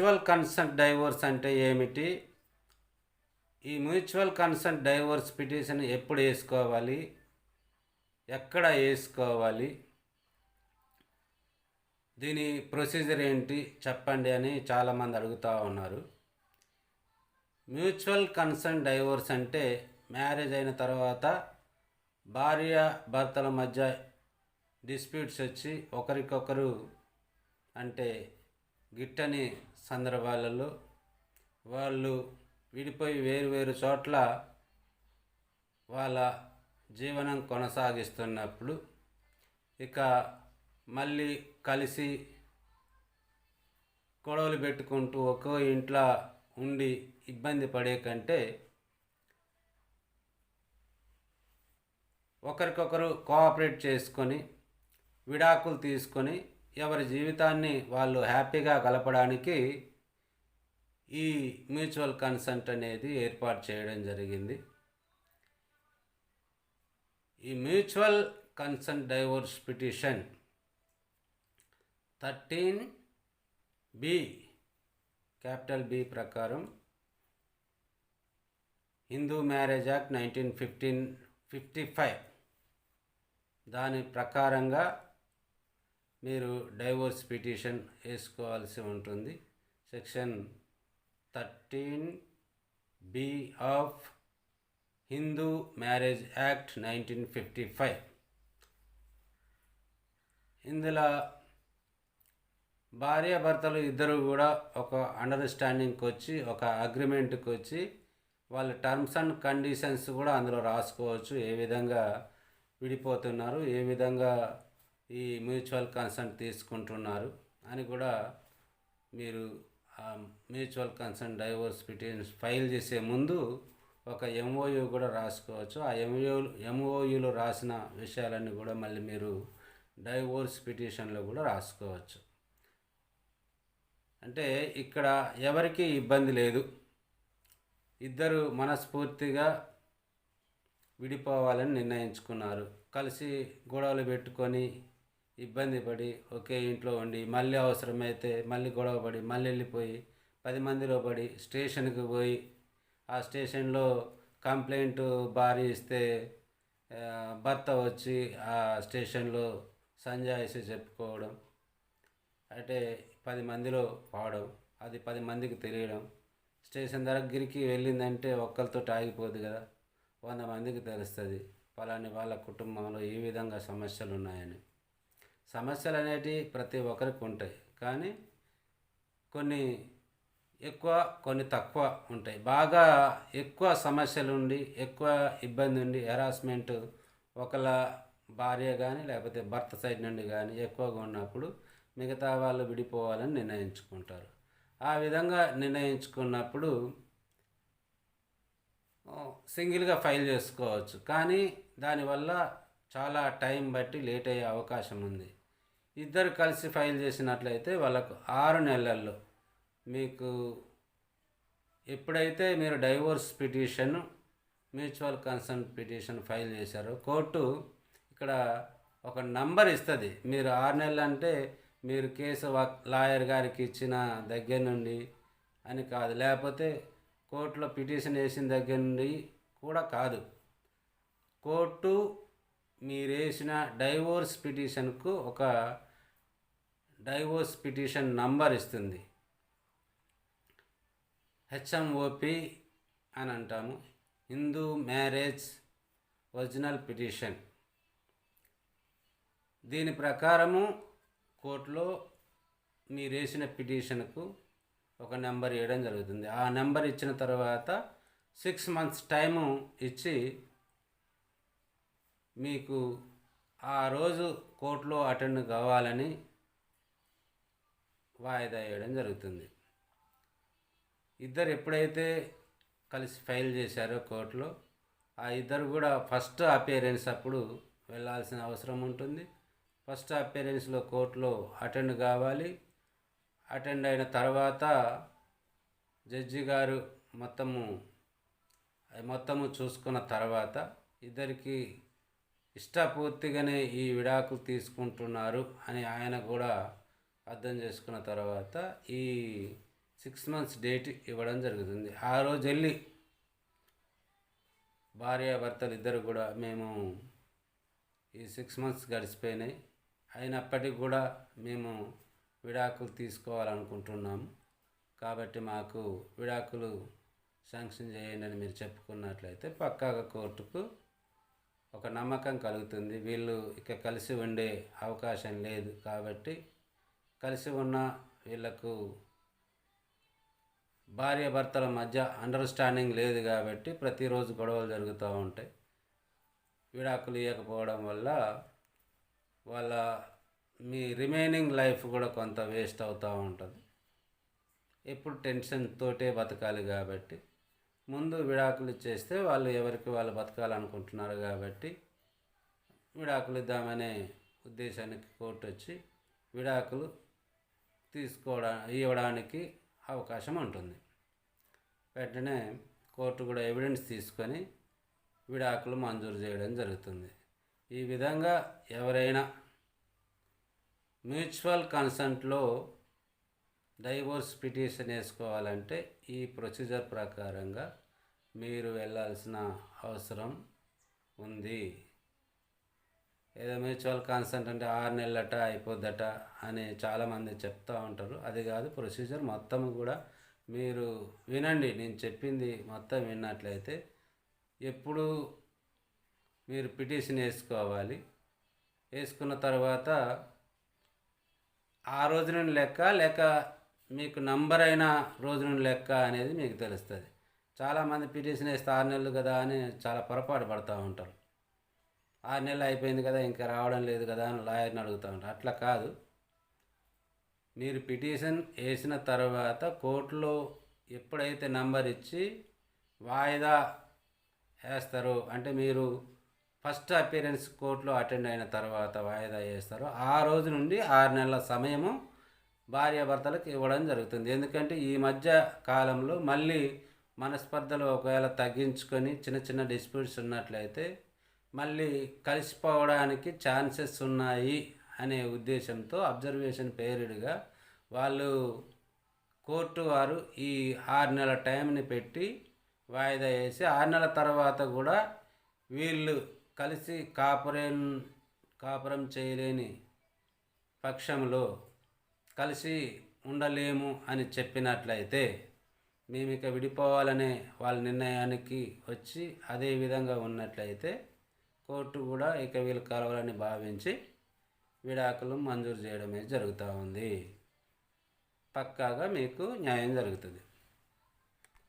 Mutual consent divorce అంటే ఏమిటి? ఈ మ్యూచువల్ కన్సెంట్ డైవోర్స్ పిటిషన్ ఎప్పుడు వేసుకోవాలి? ఎక్కడ వేసుకోవాలి? దీని ప్రొసీజర్ ఏంటి? చెప్పండి అని చాలామంది అడుగుతూ ఉన్నారు. మ్యూచువల్ కన్సెంట్ డైవోర్స్ అంటే మ్యారేజ్ అయిన తర్వాత భార్య భర్తల మధ్య డిస్ప్యూట్స్ వచ్చి ఒకరికొకరు అంటే గిట్టని సందర్భాలలో వాళ్ళు విడిపోయి వేరు వేరు చోట్ల వాళ్ళ జీవనం కొనసాగిస్తున్నప్పుడు ఇక మళ్ళీ కలిసి గొడవలు పెట్టుకుంటూ ఒక్కో ఇంట్లో ఉండి ఇబ్బంది పడే కంటే ఒకరికొకరు కోఆపరేట్ చేసుకొని విడాకులు తీసుకొని ఎవరి జీవితాన్ని వాళ్ళు హ్యాపీగా గలపడానికి ఈ మ్యూచువల్ కన్సెంట్ అనేది ఏర్పాటు చేయడం జరిగింది. ఈ mutual consent divorce petition thirteen B capital B ప్రకారం Hindu marriage act nineteen fifteen fifty five దాని ప్రకారంగా మీరు డైవోర్స్ పిటిషన్ వేసుకోవాల్సి ఉంటుంది. Section thirteen B of Hindu marriage act nineteen fifty five. ఇందులో భార్యాభర్తలు ఇద్దరు కూడా ఒక అండర్స్టాండింగ్కి వచ్చి ఒక అగ్రిమెంట్కి వచ్చి వాళ్ళ టర్మ్స్ అండ్ కండిషన్స్ కూడా అందులో రాసుకోవచ్చు. ఏ విధంగా విడిపోతున్నారు ఏ విధంగా ఈ మ్యూచువల్ కన్సర్ట్ తీసుకుంటున్నారు అని కూడా మీరు ఆ mutual consent divorce petition file చేసే ముందు ఒక ఎంఓయూ కూడా రాసుకోవచ్చు. ఆ ఎంఓ ఎంఓయూలో రాసిన విషయాలన్నీ కూడా మళ్ళీ మీరు డైవోర్స్ పిటిషన్లో కూడా రాసుకోవచ్చు. అంటే ఇక్కడ ఎవరికి ఇబ్బంది లేదు. ఇద్దరు మనస్ఫూర్తిగా విడిపోవాలని నిర్ణయించుకున్నారు. కలిసి గొడవలు పెట్టుకొని ఇబ్బంది పడి ఒకే ఇంట్లో ఉండి మళ్ళీ అవసరమైతే మళ్ళీ గొడవపడి మళ్ళీ వెళ్ళిపోయి పది మందిలో పడి స్టేషన్కి పోయి ఆ స్టేషన్లో కంప్లైంట్ భార్య ఇస్తే భర్త వచ్చి ఆ స్టేషన్లో సంజాయిషి చెప్పుకోవడం అంటే పది మందిలో పోవడం అది పది మందికి తెలియడం. స్టేషన్ దగ్గరికి వెళ్ళిందంటే ఒక్కరితో ఆగిపోదు కదా వంద మందికి తెలుస్తుంది. పలాని వాళ్ళ కుటుంబంలో ఈ విధంగా సమస్యలు ఉన్నాయని సమస్యలు అనేటివి ప్రతి ఒక్కరికి ఉంటాయి. కానీ కొన్ని ఎక్కువ కొన్ని తక్కువ ఉంటాయి. బాగా ఎక్కువ సమస్యలు ఉండి ఎక్కువ ఇబ్బంది ఉండి హెరాస్మెంట్ ఒకళ్ళ భార్య కానీ లేకపోతే భర్త సైడ్ నుండి కానీ ఎక్కువగా ఉన్నప్పుడు మిగతా వాళ్ళు విడిపోవాలని నిర్ణయించుకుంటారు. ఆ విధంగా నిర్ణయించుకున్నప్పుడు సింగిల్గా ఫైల్ చేసుకోవచ్చు. కానీ దానివల్ల చాలా టైం బట్టి లేట్ అయ్యే అవకాశం ఉంది. ఇద్దరు కలిసి ఫైల్ చేసినట్లయితే వాళ్ళకు ఆరు నెలల్లో మీకు ఎప్పుడైతే మీరు divorce petition mutual consent petition file చేశారో కోర్టు ఇక్కడ ఒక నంబర్ ఇస్తుంది. మీరు ఆరు నెలలు అంటే మీరు కేసు లాయర్ గారికి ఇచ్చిన దగ్గర నుండి అని కాదు. లేకపోతే కోర్టులో పిటిషన్ వేసిన దగ్గర నుండి కూడా కాదు. కోర్టు మీరేసిన డైవోర్స్ పిటిషన్కు ఒక డైవోర్స్ పిటిషన్ నంబర్ ఇస్తుంది. హెచ్ఎంఓపి అని అంటాము. Hindu marriage original petition. దీని ప్రకారము కోర్టులో మీరు వేసిన పిటిషన్కు ఒక నెంబర్ ఇవ్వడం జరుగుతుంది. ఆ నెంబర్ ఇచ్చిన తర్వాత సిక్స్ మంత్స్ టైము ఇచ్చి మీకు ఆ రోజు కోర్టులో అటెండ్ కావాలని వాయిదా వేయడం జరుగుతుంది. ఇద్దరు ఎప్పుడైతే కలిసి ఫైల్ చేశారో కోర్టులో ఆ ఇద్దరు కూడా ఫస్ట్ అపేరెన్స్ అప్పుడు వెళ్ళాల్సిన అవసరం ఉంటుంది. ఫస్ట్ అపేరెన్స్లో కోర్టులో అటెండ్ కావాలి. అటెండ్ అయిన తర్వాత జడ్జి గారు మొత్తము మొత్తము చూసుకున్న తర్వాత ఇద్దరికి ఇష్టపూర్తిగానే ఈ విడాకులు తీసుకుంటున్నారు అని ఆయన కూడా అర్థం చేసుకున్న తర్వాత ఈ సిక్స్ మంత్స్ డేట్ ఇవ్వడం జరుగుతుంది. ఆ రోజు వెళ్ళి భార్యాభర్తలు ఇద్దరు కూడా మేము ఈ సిక్స్ మంత్స్ గడిచిపోయినాయి. అయినప్పటికీ కూడా మేము విడాకులు తీసుకోవాలనుకుంటున్నాము. కాబట్టి మాకు విడాకులు శాంక్షన్ చేయండి అని మీరు చెప్పుకున్నట్లయితే పక్కాగా కోర్టుకు ఒక నమ్మకం కలుగుతుంది. వీళ్ళు ఇక కలిసి ఉండే అవకాశం లేదు కాబట్టి కలిసి ఉన్న వీళ్ళకు భార్య భర్తల మధ్య అండర్స్టాండింగ్ లేదు కాబట్టి ప్రతిరోజు గొడవలు జరుగుతూ ఉంటాయి. విడాకులు ఇవ్వకపోవడం వల్ల వాళ్ళ మీ రిమైనింగ్ లైఫ్ కూడా కొంత వేస్ట్ అవుతూ ఉంటుంది. ఎప్పుడు టెన్షన్ తోటే బతకాలి కాబట్టి ముందు విడాకులు ఇచ్చేస్తే వాళ్ళు ఎవరికి వాళ్ళు బతకాలనుకుంటున్నారు కాబట్టి విడాకులు ఇద్దామనే ఉద్దేశానికి కోర్టు వచ్చి విడాకులు తీసుకోవడా ఇవ్వడానికి అవకాశం ఉంటుంది. వెంటనే కోర్టు కూడా ఎవిడెన్స్ తీసుకొని విడాకులు మంజూరు చేయడం జరుగుతుంది. ఈ విధంగా ఎవరైనా మ్యూచువల్ కన్సెంట్లో డైవోర్స్ పిటిషన్ వేసుకోవాలంటే ఈ ప్రొసీజర్ ప్రకారంగా మీరు వెళ్ళాల్సిన అవసరం ఉంది. ఏదో మ్యూచువల్ కాన్సెంట్ అంటే ఆరు నెలలట అయిపోద్దట అని చాలామంది చెప్తూ ఉంటారు. అది కాదు ప్రొసీజర్ మొత్తం కూడా మీరు వినండి. నేను చెప్పింది మొత్తం విన్నట్లయితే ఎప్పుడు మీరు పిటిషన్ వేసుకోవాలి. వేసుకున్న తర్వాత ఆ రోజు నుండి లెక్క లేక మీకు నంబర్ అయిన రోజు నుండి లెక్క అనేది మీకు తెలుస్తుంది. చాలామంది పిటిషన్ వేస్తే ఆరు నెలలు కదా అని చాలా పొరపాటు పడుతూ ఉంటారు. ఆరు నెలలు అయిపోయింది కదా ఇంకా రావడం లేదు కదా అని లాయర్ని అడుగుతూ ఉంటారు. అట్లా కాదు. మీరు పిటిషన్ వేసిన తర్వాత కోర్టులో ఎప్పుడైతే నంబర్ ఇచ్చి వాయిదా వేస్తారో అంటే మీరు ఫస్ట్ అపీరెన్స్ కోర్టులో అటెండ్ అయిన తర్వాత వాయిదా వేస్తారో ఆ రోజు నుండి ఆరు నెలల సమయము భార్యాభర్తలకు ఇవ్వడం జరుగుతుంది. ఎందుకంటే ఈ మధ్య కాలంలో మళ్ళీ మనస్పర్ధలు ఒకవేళ తగ్గించుకొని చిన్న చిన్న డిస్ప్యూట్స్ ఉన్నట్లయితే మళ్ళీ కలిసిపోవడానికి ఛాన్సెస్ ఉన్నాయి అనే ఉద్దేశంతో అబ్జర్వేషన్ పీరియడ్గా వాళ్ళు కోర్టు వారు ఈ ఆరు నెలల టైంని పెట్టి వాయిదా వేసి ఆరు నెలల తర్వాత కూడా వీళ్ళు కలిసి కాపురం కాపురం చేయలేని పక్షంలో కలిసి ఉండలేము అని చెప్పినట్లయితే మేము ఇక విడిపోవాలనే వాళ్ళ నిర్ణయానికి వచ్చి అదే విధంగా ఉన్నట్లయితే కోర్టు కూడా ఇక వీళ్ళు కలవాలని భావించి విడాకులు మంజూరు చేయడమే జరుగుతూ ఉంది. పక్కాగా మీకు న్యాయం జరుగుతుంది.